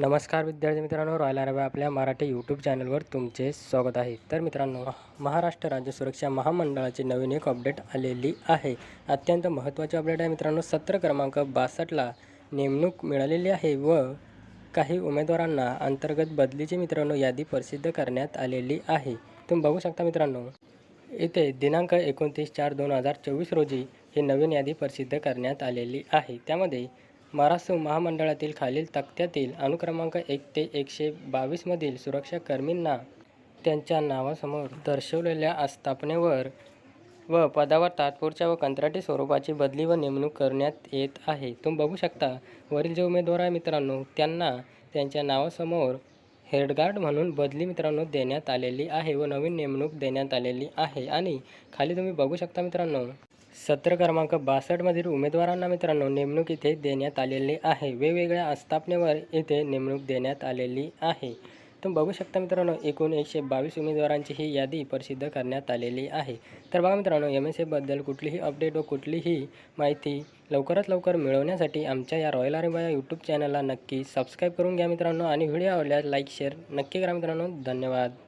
नमस्कार विद्यार्थी मित्रांनो रॉयल रव्या आपल्या मराठी यूट्यूब चॅनलवर तुमचे स्वागत आहे. तर मित्रांनो महाराष्ट्र राज्य सुरक्षा महामंडळाची नवीन एक अपडेट आलेली आहे. अत्यंत महत्त्वाची अपडेट आहे मित्रांनो सत्र क्रमांक बासष्टला नेमणूक मिळालेली आहे व काही उमेदवारांना अंतर्गत बदलीची मित्रांनो यादी प्रसिद्ध करण्यात आलेली आहे. तुम्ही बघू शकता मित्रांनो इथे दिनांक एकोणतीस चार दोन हजार चोवीस रोजी ही नवीन यादी प्रसिद्ध करण्यात आलेली आहे. त्यामध्ये महाराष्ट्र महामंडळातील खालील तक्त्यातील अनुक्रमांक एक ते एकशे बावीसमधील सुरक्षाकर्मींना त्यांच्या नावासमोर दर्शवलेल्या आस्थापनेवर व पदावर तात्पुरच्या व कंत्राटी स्वरूपाची बदली व नेमणूक करण्यात येत आहे. तुम्ही बघू शकता वरील जे उमेदवार आहे मित्रांनो त्यांना त्यांच्या नावासमोर हेडगार्ड म्हणून बदली मित्रांनो देण्यात आलेली आहे व नवीन नेमणूक देण्यात आलेली आहे. आणि खाली तुम्ही बघू शकता मित्रांनो सत्र क्रमांक बासष्टमधील उमेदवारांना मित्रांनो नेमणूक इथे देण्यात आलेली आहे. वेगवेगळ्या आस्थापनेवर इथे नेमणूक देण्यात आलेली आहे. तुम्ही बघू शकता मित्रांनो एकूण एकशे बावीस उमेदवारांची ही यादी प्रसिद्ध करण्यात आलेली आहे. तर बघा मित्रांनो एम एस एबद्दल कुठलीही अपडेट व कुठलीही माहिती लवकरात लवकर मिळवण्यासाठी आमच्या या रॉयल आरेबा या यूट्यूब चॅनलला नक्की सबस्क्राईब करून घ्या मित्रांनो आणि व्हिडिओ आवडल्यास लाईक शेअर नक्की करा मित्रांनो. धन्यवाद.